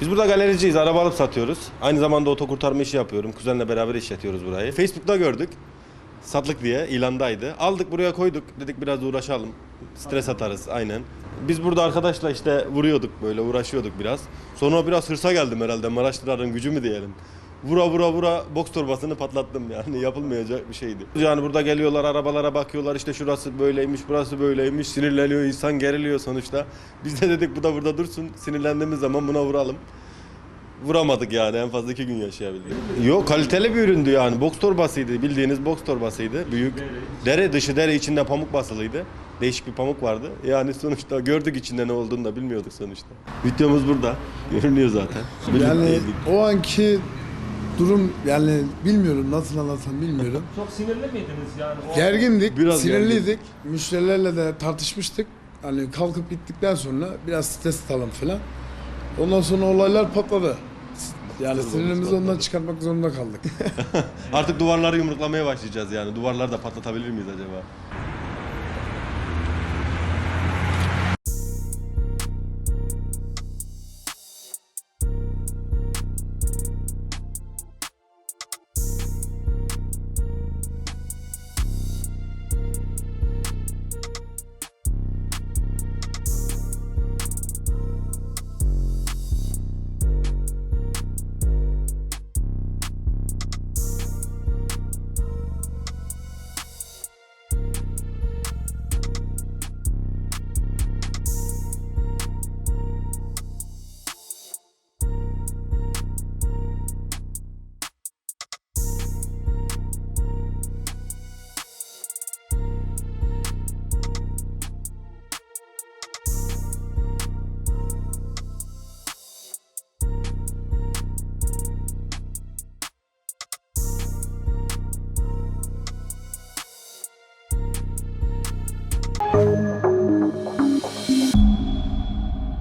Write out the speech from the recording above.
Biz burada galericiyiz, araba alıp satıyoruz. Aynı zamanda oto kurtarma işi yapıyorum. Kuzenle beraber işletiyoruz burayı. Facebook'ta gördük. Satlık diye ilandaydı. Aldık buraya koyduk. Dedik biraz uğraşalım. Stres atarız aynen. Biz burada arkadaşla işte vuruyorduk böyle uğraşıyorduk biraz. Sonra biraz hırsa geldim herhalde Maraşlıların gücü mü diyelim. Vura vura vura boks torbasını patlattım yani yapılmayacak bir şeydi. Yani burada geliyorlar arabalara bakıyorlar işte şurası böyleymiş burası böyleymiş sinirleniyor insan geriliyor sonuçta. Biz de dedik bu da burada dursun sinirlendiğimiz zaman buna vuralım. Vuramadık yani en fazla iki gün yaşayabildik. Yok kaliteli bir üründü yani boks torbasıydı bildiğiniz boks torbasıydı. Büyük dere dışı dere içinde pamuk basılıydı. Değişik bir pamuk vardı. Yani sonuçta gördük içinde ne olduğunu da bilmiyorduk sonuçta. Videomuz burada. Görünüyor zaten. Yani o anki durum yani bilmiyorum nasıl anlatsam bilmiyorum. Çok sinirli miydiniz yani? O Gergindik, Biraz sinirliydik. Müşterilerle de tartışmıştık. Hani kalkıp gittikten sonra biraz stres atalım falan. Ondan sonra olaylar patladı. Yani Sırrımız sinirimizi patladı. ondan çıkartmak zorunda kaldık. Artık duvarları yumruklamaya başlayacağız yani. Duvarları da patlatabilir miyiz acaba?